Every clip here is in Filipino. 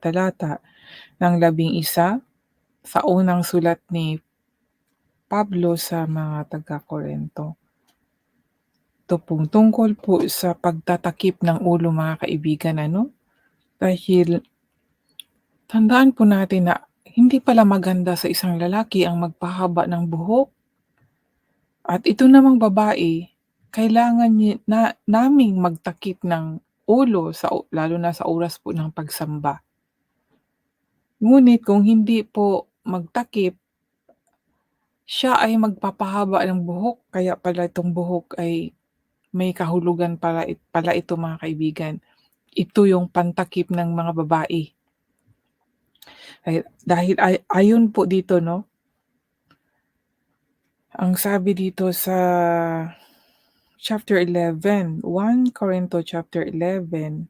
talata ng labing isa sa unang sulat ni Pablo sa mga taga-Korinto. Ito pong tungkol po sa pagtatakip ng ulo mga kaibigan ano. Dahil tandaan po natin na hindi pala maganda sa isang lalaki ang magpahaba ng buhok. At ito namang babae, kailangan na, naming magtakip ng ulo sa lalo na sa oras po ng pagsamba. Ngunit kung hindi po magtakip, siya ay magpapahaba ng buhok kaya pala itong buhok ay may kahulugan pala, pala ito mga kaibigan. Ito yung pantakip ng mga babae. Ay, dahil ay, ayon po dito no, ang sabi dito sa chapter 11, 1 Corinto chapter 11,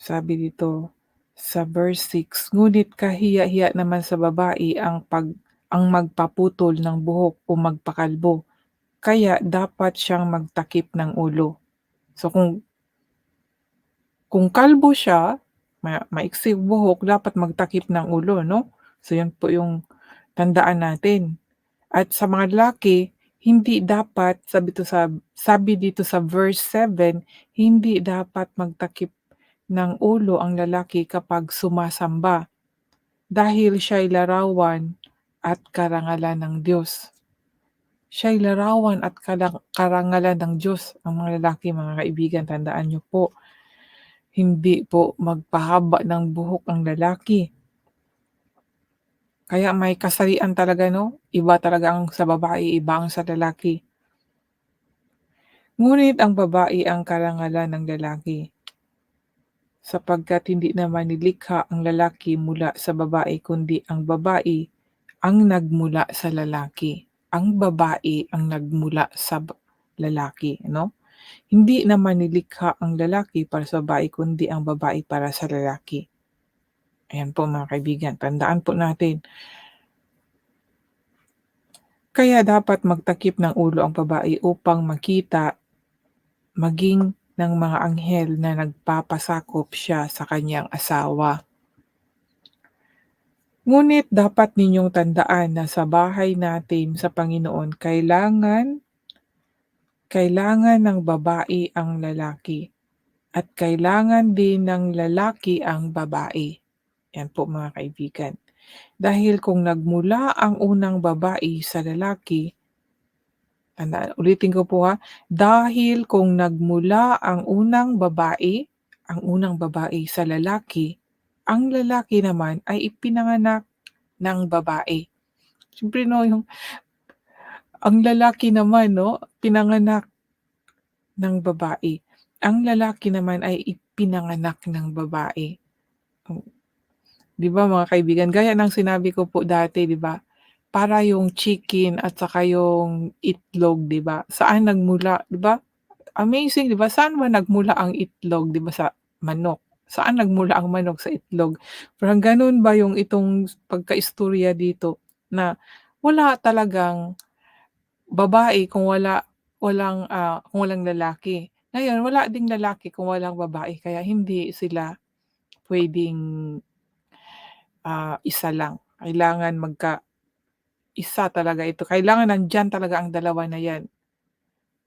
sabi dito sa verse 6, ngunit kahiya-hiya naman sa babae ang pag ang magpaputol ng buhok o magpakalbo. Kaya dapat siyang magtakip ng ulo. So kung kung kalbo siya, ma maiksi buhok, dapat magtakip ng ulo, no? So yan po yung tandaan natin. At sa mga lalaki, hindi dapat, sabi, to sa, sabi dito sa verse 7, hindi dapat magtakip ng ulo ang lalaki kapag sumasamba dahil siya'y larawan at karangalan ng Diyos. Siya'y larawan at karangalan ng Diyos. Ang mga lalaki, mga kaibigan, tandaan niyo po, hindi po magpahaba ng buhok ang lalaki. Kaya may kasarian talaga, no? Iba talaga ang sa babae, iba ang sa lalaki. Ngunit ang babae ang karangalan ng lalaki sapagkat hindi naman nilikha ang lalaki mula sa babae kundi ang babae ang nagmula sa lalaki. Ang babae ang nagmula sa lalaki, no? Hindi naman nilikha ang lalaki para sa babae kundi ang babae para sa lalaki. Ayan po mga kaibigan, tandaan po natin. Kaya dapat magtakip ng ulo ang babae upang makita maging ng mga anghel na nagpapasakop siya sa kanyang asawa. Ngunit dapat ninyong tandaan na sa bahay natin sa Panginoon, kailangan kailangan ng babae ang lalaki at kailangan din ng lalaki ang babae. Yan po mga kaibigan. Dahil kung nagmula ang unang babae sa lalaki, Tandaan, ulitin ko po ha, dahil kung nagmula ang unang babae, ang unang babae sa lalaki, ang lalaki naman ay ipinanganak ng babae. Siyempre no, yung ang lalaki naman no, pinanganak ng babae. Ang lalaki naman ay ipinanganak ng babae. Oh. 'Di ba mga kaibigan, gaya ng sinabi ko po dati, 'di ba? Para yung chicken at saka yung itlog, 'di ba? Saan nagmula, 'di ba? Amazing, 'di ba? Saan ba nagmula ang itlog, 'di ba, sa manok? Saan nagmula ang manok sa itlog? Parang gano'n ba yung itong pagkaistorya dito na wala talagang babae kung wala walang, ah, kung walang lalaki. Ngayon wala ding lalaki kung walang babae kaya hindi sila puwedeng, ah, isa lang. Kailangan magka isa talaga ito. Kailangan nandiyan talaga ang dalawa na 'yan.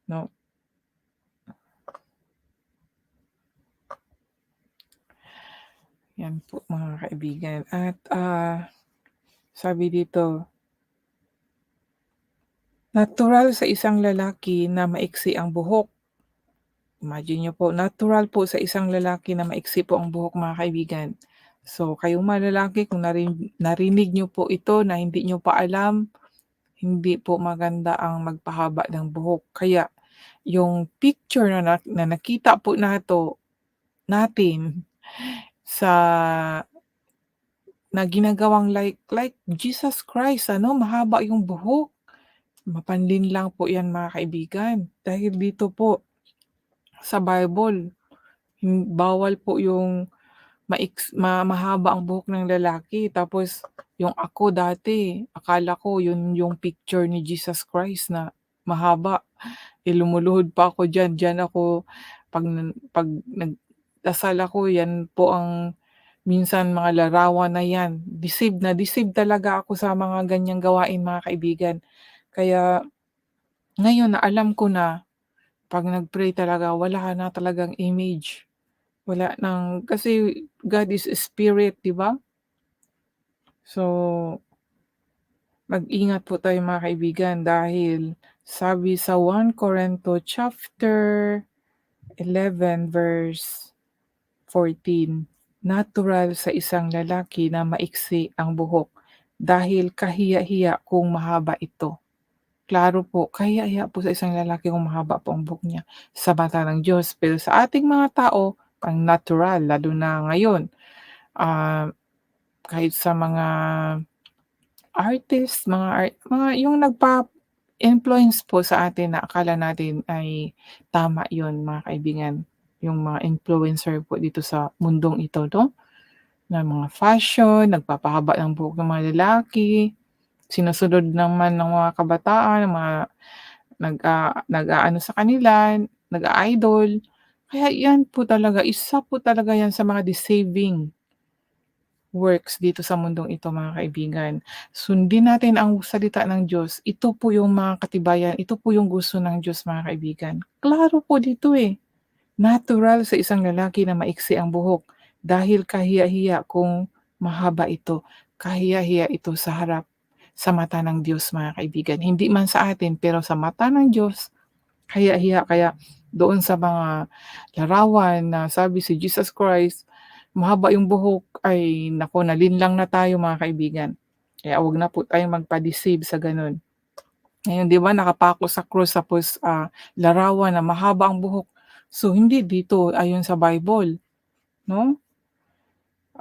'No? Yan po mga kaibigan at, ah, sabi dito Natural sa isang lalaki na maiksi ang buhok. Imagine niyo po, natural po sa isang lalaki na maiksi po ang buhok mga kaibigan. So kayong mga lalaki kung narin narinig niyo po ito na hindi niyo pa alam, hindi po maganda ang magpahaba ng buhok. Kaya yung picture na, na, na nakita po nato natin sa na ginagawang like like Jesus Christ ano mahaba yung buhok. Mapanlin lang po 'yan mga kaibigan. Dahil dito po sa Bible, bawal po yung maiks ma mahaba ang buhok ng lalaki. Tapos yung ako dati, akala ko yun yung picture ni Jesus Christ na mahaba. Eh, pa ako diyan, diyan ako 'pag 'pag nagdasal ako, yan po ang minsan mga larawan na 'yan, deceive na deceive talaga ako sa mga ganyang gawain mga kaibigan. Kaya ngayon na alam ko na 'pag nag-pray talaga wala na talagang image. Wala ng kasi God is spirit, 'di ba? So mag-ingat po tayo mga kaibigan dahil sabi sa 1 Corinto chapter 11 verse 14, natural sa isang lalaki na maiksi ang buhok dahil kahiya-hiya kung mahaba ito. Klaro po, kahiya-hiya po sa isang lalaki kung mahaba po ang buhok niya sa mata ng Diyos. Pero sa ating mga tao, ang natural, lalo na ngayon, ah, kahit sa mga artist, mga art mga yung nagpa-influence po sa atin na akala natin ay tama yun mga kaibigan. Yung mga influencer po dito sa mundong ito 'no, na mga fashion, nagpapahaba ng buhok ng mga lalaki, sinusunod naman ng mga kabataan, mga nag ah, nag-aano sa kanila, nag-a-idol. Kaya yan po talaga, isa po talaga yan sa mga deceiving works dito sa mundong ito mga kaibigan. Sundin natin ang salita ng Diyos. Ito po yung mga katibayan, ito po yung gusto ng Diyos mga kaibigan. Klaro po dito eh. Natural sa isang lalaki na maiksi ang buhok dahil kahiya-hiya kung mahaba ito. Kahiya-hiya ito sa harap sa mata ng Diyos mga kaibigan. Hindi man sa atin pero sa mata ng Diyos, kahiya-hiya. Kaya doon sa mga larawan na sabi si Jesus Christ, mahaba yung buhok, ay naku, nalinlang na tayo mga kaibigan. Kaya wag na po tayong magpa-deceive sa ganun. Ngayon, di ba, nakapako sa cross tapos ah, larawan na mahaba ang buhok. So, hindi dito ayon sa Bible. No?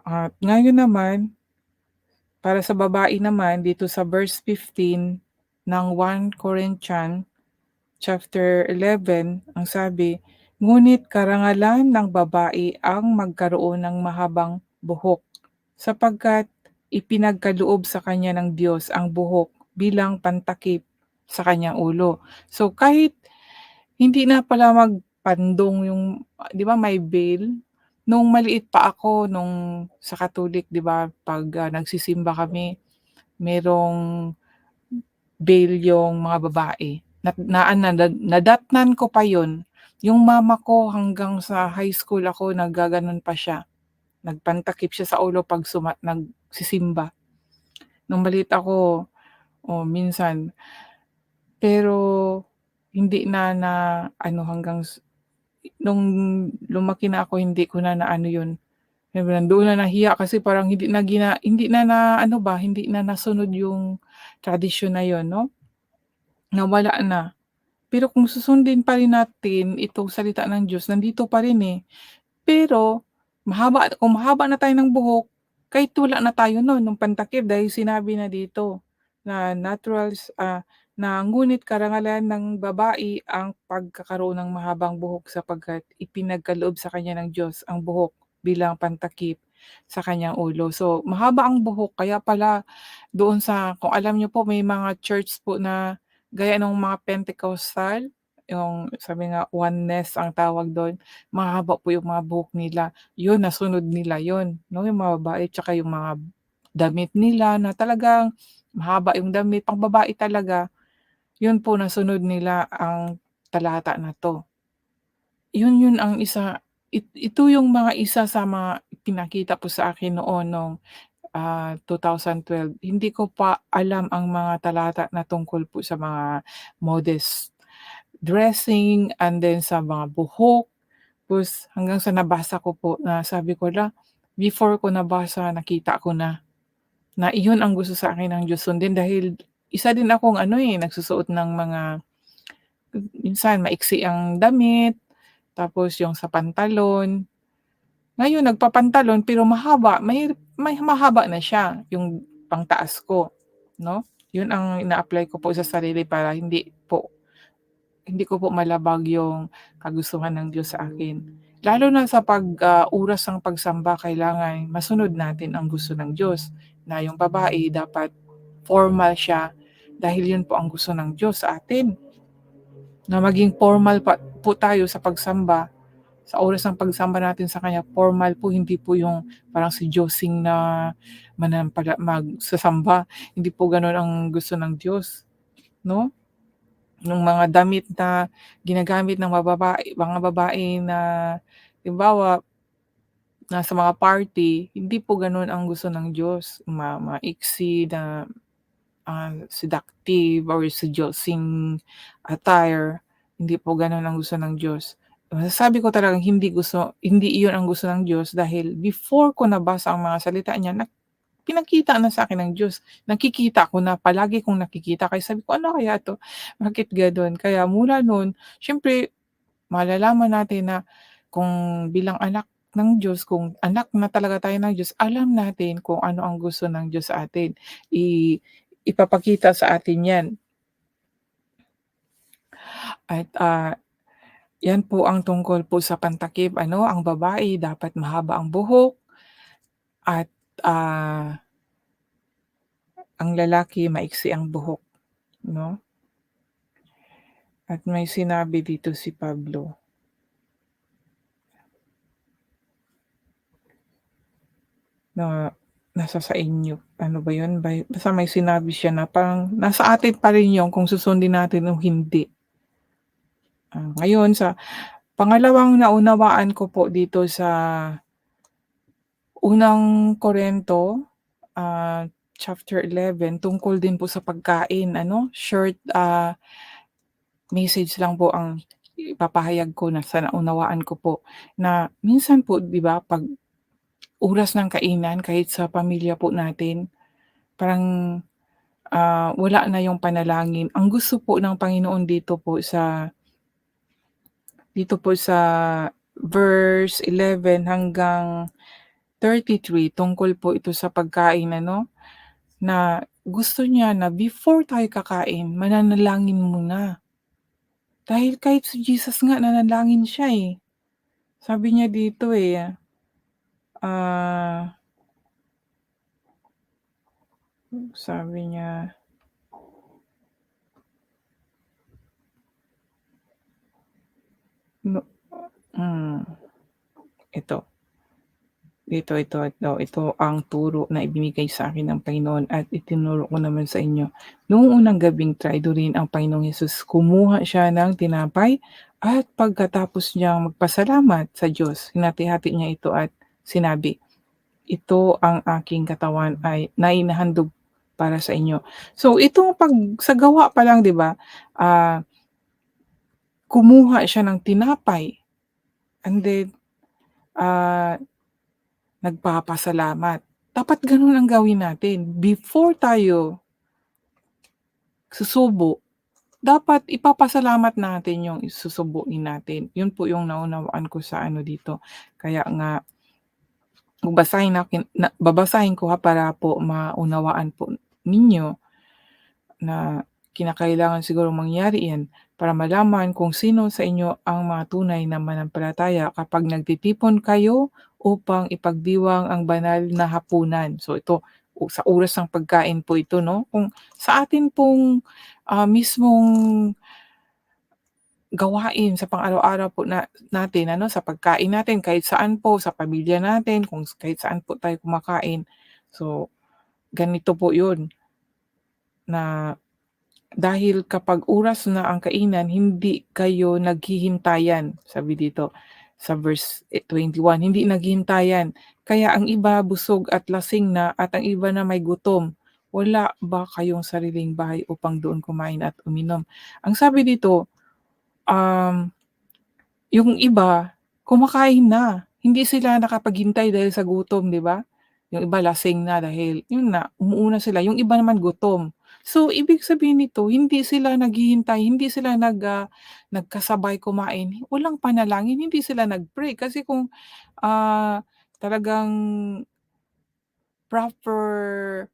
At ngayon naman, para sa babae naman, dito sa verse 15 ng 1 Corinthians chapter 11, ang sabi, Ngunit karangalan ng babae ang magkaroon ng mahabang buhok, sapagkat ipinagkaloob sa kanya ng Diyos ang buhok bilang pantakip sa kanyang ulo. So kahit hindi na pala magpandong yung, 'di ba may veil, nung maliit pa ako nung sa Katolik, 'di ba, pag uh, nagsisimba kami, merong veil yung mga babae. Na, na, na, nadatnan ko pa yon yung mama ko hanggang sa high school ako naggaganon pa siya. Nagpantakip siya sa ulo 'pag suma nagsisimba. Nung maliit ako, oh, minsan. Pero hindi na na ano hanggang nung lumaki na ako hindi ko na naano yun. Nandoon na nahiya kasi parang hindi na gina hindi na na ano ba, hindi na nasunod yung tradisyon na yun 'no. Nawala na. Pero kung susundin pa rin natin itong salita ng Diyos, nandito pa rin eh. Pero mahaba kung mahaba na tayo ng buhok, kahit wala na tayo nun nung pantakip dahil sinabi na dito na naturals ah, na ngunit karangalan ng babae ang pagkakaroon ng mahabang buhok sapagkat ipinagkaloob sa kanya ng Diyos ang buhok bilang pantakip sa kanyang ulo. So, mahaba ang buhok kaya pala doon sa kung alam niyo po may mga church po na Gaya nung mga Pentecostal, yung sabi nga oneness ang tawag do'n, mahaba po yung mga buhok nila. Yun, nasunod nila yun, 'no, yung mga babae tsaka yung mga damit nila na talagang mahaba yung damit, pang-babae talaga. Yun po nasunod nila ang talata na 'to. Yun yun ang isa it ito yung mga isa sa mga pinakita po sa akin noon nung ah, 2012, hindi ko pa alam ang mga talata na tungkol po sa mga modest dressing and then sa mga buhok. Tapos hanggang sa nabasa ko po na sabi ko la, before ko nabasa, nakita ko na na iyon ang gusto sa akin ng Diyos sundin dahil isa din akong ano eh, nagsusuot ng mga minsan maiksi ang damit, tapos yung sa pantalon, ngayon nagpapantalon pero mahaba, may may mahaba na siya yung pangtaas ko, no? 'Yun ang ina-apply ko po sa sarili para hindi po hindi ko po malabag yung kagustuhan ng Diyos sa akin. Lalo na sa pag uh, oras ng pagsamba kailangan masunod natin ang gusto ng Diyos na yung babae dapat formal siya dahil yun po ang gusto ng Diyos sa atin. Na maging formal pa po tayo sa pagsamba sa oras ng pagsamba natin sa kanya formal po, hindi po yung parang si Josing na manampala magsasamba, hindi po gano'n ang gusto ng Diyos, 'no? Yung mga damit na ginagamit ng mga babae mga babae na halimbawa, nasa mga party, hindi po gano'n ang gusto ng Diyos, ma maiksi na, ah, seductive or seducing attire, hindi po gano'n ang gusto ng Diyos. Masasabi ko talagang hindi gusto hindi iyon ang gusto ng Diyos dahil before ko nabasa ang mga salita niya na pinakita na sa'kin ng Diyos. Nakikita ko na, palagi kong nakikita kaya sabi ko, "Ano kaya 'to? Bakit gano'n?" Kaya mula no'n siyempre malalaman natin na kung bilang anak ng Diyos, kung anak na talaga tayo ng Diyos, alam natin kung ano ang gusto ng Diyos sa atin. I ipapakita sa atin 'yan. At, ah, 'yan po ang tungkol po sa pantakip ano, ang babae dapat mahaba ang buhok at, ah ang lalaki maiksi ang buhok, 'no? At may sinabi dito si Pablo. Na nasa sa inyo, ano ba 'yun, basta may sinabi siya na parang nasa atin pa rin 'yun kung susundin natin o hindi. Ah, ngayon sa pangalawang naunawaan ko po dito sa unang Korinto, ah, chapter 11 tungkol din po sa pagkain ano, short, ah, message lang po ang ipapahayag ko na sa naunawaan ko po, na minsan po 'di ba 'pag oras ng kainan kahit sa pamilya po natin, parang, ah, wala na yung panalangin. Ang gusto po ng Panginoon dito po sa dito po sa verse 11 hanggang 33 tungkol po ito sa pagkain ano, na gusto niya na before tayo kakain mananalangin muna. Dahil kahit si Jesus nga nanalangin siya, eh. Sabi niya dito, eh, ah sabi niya No hmm, ito. Ito, ito, ito, ito ang turo na ibinigay sa akin ng Panginoon at itinuro ko naman sa inyo. Noong unang gabing traidorin ang Panginoong Hesus, kumuha siya ng tinapay at pagkatapos niyang magpasalamat sa Diyos, hinati-hati niya ito at sinabi, "Ito ang aking katawan ay na inahandog para sa inyo." So itong pag sa gawa pa lang 'di ba, ah kumuha siya ng tinapay and then, ah, nagpapasalamat. Dapat gano'n ang gawin natin before tayo susubo, dapat ipapasalamat natin yung susubuin natin. Yun po yung naunawaan ko sa ano dito. Kaya nga babasahin natin na babasahin ko ha para po maunawaan po ninyo na kinakailangan sigurong mangyari 'yan para malaman kung sino sa inyo ang mga tunay na manampalataya kapag nagtitipon kayo upang ipagdiwang ang banal na hapunan. So ito, sa oras ng pagkain po ito 'no, kung sa atin pong, ah, mismong gawain sa pang-araw-araw po na natin ano, sa pagkain natin kahit saan po, sa pamilya natin, kung kahit saan po tayo kumakain. So, ganito po 'yun. Na dahil kapag oras na ang kainan hindi kayo naghihintayan, sabi dito sa verse, eh, 21, hindi naghihintayan. Kaya ang iba busog at lasing na at ang iba na may gutom. Wala ba kayong sariling bahay upang doon kumain at uminom? Ang sabi dito, um, yung iba kumakain na, hindi sila nakapaghintay dahil sa gutom, 'di ba? Yung iba lasing na dahil yun na, umuuna sila, yung iba naman gutom. So, ibig sabihin nito hindi sila naghihintay, hindi sila nag, ah, nagkasabay kumain, walang panalangin, hindi sila nag-pray kasi kung, ah, talagang proper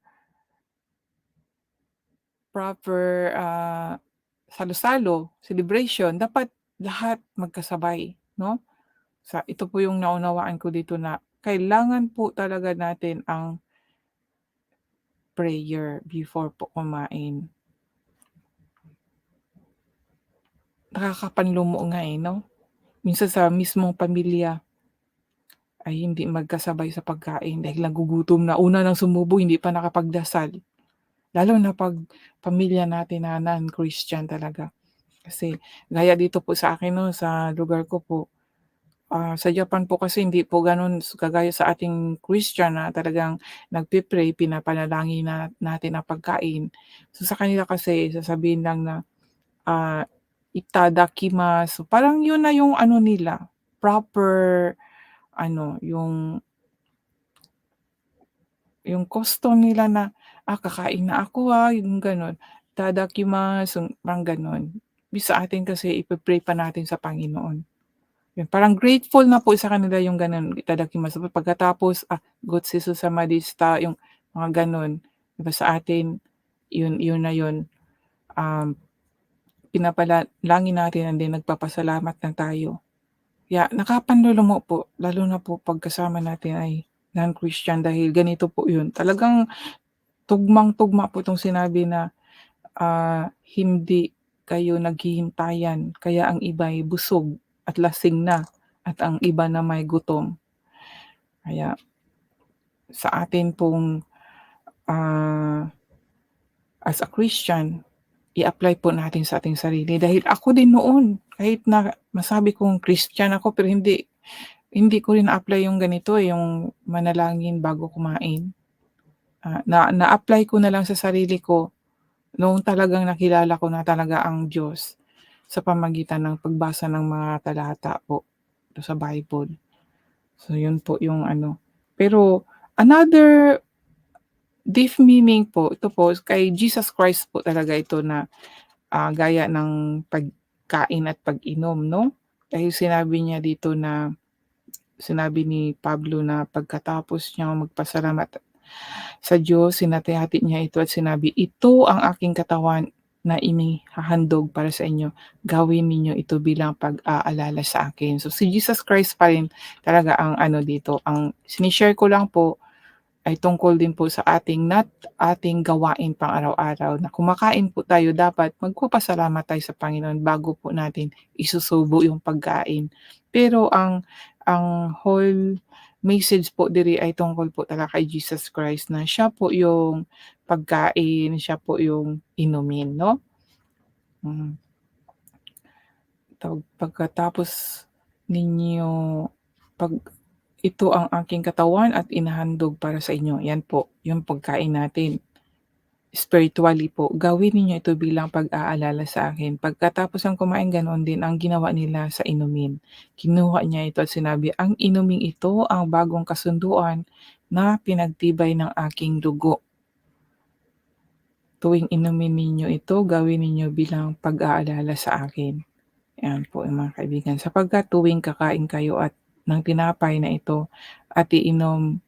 proper, ah, salo-salo, celebration, dapat lahat magkasabay 'no? Sa ito po yung naunawaan ko dito na kailangan po talaga natin ang prayer before po kumain. Nakakapanlumo nga, eh, 'no? minsan sa mismong pamilya ay hindi magkasabay sa pagkain dahil nagugutom na. Una ng sumubo hindi pa nakapagdasal. Lalo na 'pag pamilya natin na non-Christian talaga. Kasi gaya dito po sa akin 'no, sa lugar ko po, ah, sa Japan po kasi hindi po gano'n kagaya sa ating Christian na talagang nagpe-pray, pinapanalangin na natin ang pagkain. So sa kanila kasi sasabihin lang na, ah, "Itadakimasu." Parang yun na yung ano nila, proper ano, yung yung custom nila na, "Ah, kakain na ako, ah," yung gano'n. "Itadakimasu." Parang gano'n. Sa atin kasi ipe-pray pa natin sa Panginoon. Yun, parang grateful na po sa kanila yung gano'n, "Itadakimasu." Pagkatapos, ah, "Gochisousama deshita." Yung mga gano'n. 'Di ba sa atin, yun yun na yun, um, pinapalangin natin and then nagpapasalamat na tayo. Kaya nakapanlulumo po, lalo na po 'pag kasama natin ay non-Christian dahil ganito po yun, talagang tugmang-tugma po 'tong sinabi na, ah, "Hindi kayo naghihintayan, kaya ang iba'y busog at lasing na, at ang iba nama'y gutom." Kaya sa atin pong, ah, as a Christian, i-apply po natin sa ating sarili dahil ako din noon, kahit na masabi kong Christian ako pero hindi hindi ko rin na-apply yung ganito, eh, yung manalangin bago kumain. Ah, na na-apply ko na lang sa sarili ko noong talagang nakilala ko na talaga ang Diyos sa pamamagitan ng pagbasa ng mga talata po sa Bible. So yun po yung ano. Pero another deep meaning po, ito po kay Jesus Christ po talaga ito na, ah, gaya ng pagkain at pag-inom 'no. Dahil sinabi niya dito na sinabi ni Pablo na pagkatapos niyang magpasalamat sa Diyos, hinati-hati niya ito at sinabi, "Ito ang aking katawan na inihahandog para sa inyo. Gawin ninyo ito bilang pag-aalala sa akin." So si Jesus Christ pa rin talaga ang ano dito, ang sini-share ko lang po ay tungkol din po sa ating not ating gawain pang-araw-araw na kumakain po tayo dapat magpapasalamat tayo sa Panginoon bago po natin isusubo yung pagkain. Pero ang ang whole message po diri ay tungkol po talaga kay Jesus Christ na siya po yung pagkain, siya po yung inumin 'no. Hmm. Pagkatapos ninyo pag ito ang aking katawan at inahandog para sa inyo. Yan po, yung pagkain natin. Spiritually po, gawin ninyo ito bilang pag-aalala sa akin. Pagkatapos ng kumain, ganoon din ang ginawa nila sa inumin. Kinuha niya ito at sinabi, ang inuming ito ang bagong kasunduan na pinagtibay ng aking dugo. Tuwing inumin ninyo ito, gawin ninyo bilang pag-aalala sa akin. Yan po mga kaibigan. Sapagkat tuwing kakain kayo at ng tinapay na ito at iinom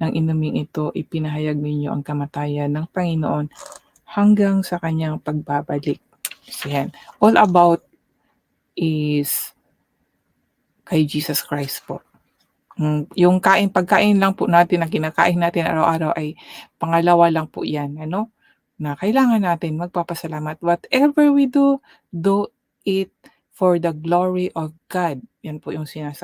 ng inuming ito, ipinahayag ninyo ang kamatayan ng Panginoon hanggang sa kanyang pagbabalik. Yan. All about is kay Jesus Christ po. Hmm, yung kain pagkain lang po natin na kinakain natin araw-araw ay pangalawa lang po 'yan ano, na kailangan natin magpapasalamat. Whatever we do, do it for the glory of God. Yan po yung sinasa